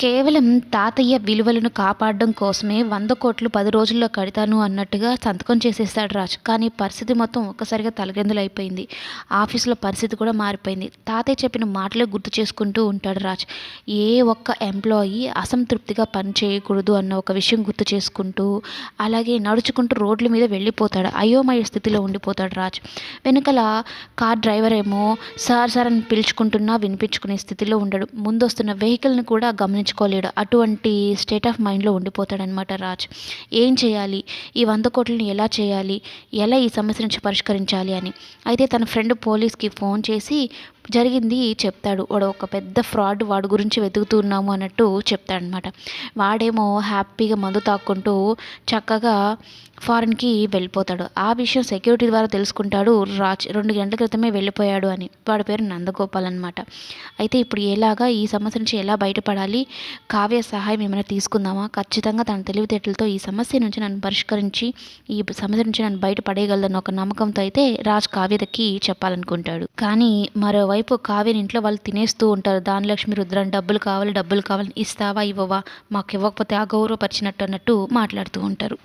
కేవలం తాతయ్య విలువలను కాపాడడం కోసమే వంద కోట్లు పది రోజుల్లో కడతాను అన్నట్టుగా సంతకం చేసేస్తాడు రాజు. కానీ పరిస్థితి మొత్తం ఒక్కసారిగా తలకిందులు అయిపోయింది. ఆఫీసులో పరిస్థితి కూడా మారిపోయింది. తాతయ్య చెప్పిన మాటలే గుర్తు చేసుకుంటూ ఉంటాడు రాజ్. ఏ ఒక్క ఎంప్లాయీ అసంతృప్తిగా పని చేయకూడదు అన్న ఒక విషయం గుర్తు చేసుకుంటూ అలాగే నడుచుకుంటూ రోడ్ల మీద వెళ్ళిపోతాడు. అయోమయ స్థితిలో ఉండిపోతాడు రాజ్. వెనకల కార్ డ్రైవర్ ఏమో సార్ సార్ అని పిలుచుకుంటున్నా వినిపించుకునే స్థితిలో ఉండడు. ముందొస్తున్న వెహికల్ని కూడా గమనించుకోలేడు అటువంటి స్టేట్ ఆఫ్ మైండ్లో ఉండిపోతాడనమాట రాజ్. ఏం చేయాలి? ఈ వంద కోట్లని ఎలా చేయాలి? ఎలా ఈ సమస్య నుంచి పరిష్కరించాలి అని. అయితే తన ఫ్రెండ్ పోలీస్కి ఫోన్ చేసి జరిగింది చెప్తాడు. వాడు ఒక పెద్ద ఫ్రాడ్ వాడి గురించి వెతుకుతున్నాము అన్నట్టు చెప్తాడనమాట వాడేమో హ్యాపీగా మందు తాక్కుంటూ చక్కగా ఫారెన్కి వెళ్ళిపోతాడు. ఆ విషయం సెక్యూరిటీ ద్వారా తెలుసుకుంటాడు రాజ్. రెండు గంటల క్రితమే వెళ్ళిపోయాడు అని. వాడి పేరు నందగోపాల్ అనమాట అయితే ఇప్పుడు ఎలాగా ఈ సమస్య నుంచి ఎలా బయటపడాలి? కావ్య సహాయం ఏమైనా తీసుకుందామా? ఖచ్చితంగా తన తెలివితేటలతో ఈ సమస్య నుంచి నన్ను పరిష్కరించి ఈ సమస్య నుంచి నన్ను బయటపడేయగలదన్న ఒక నమ్మకంతో అయితే రాజ్ కావ్యకి చెప్పాలనుకుంటాడు. కానీ మరో మరోవైపు కావ్యని ఇంట్లో వాళ్ళు తినేస్తూ ఉంటారు. దానిలక్ష్మి రుద్రాన్ని డబ్బులు కావాలి డబ్బులు కావాలి ఇస్తావా ఇవ్వవా? మాకు ఇవ్వకపోతే అగౌరవపరిచినట్టు అన్నట్టు మాట్లాడుతూ ఉంటారు.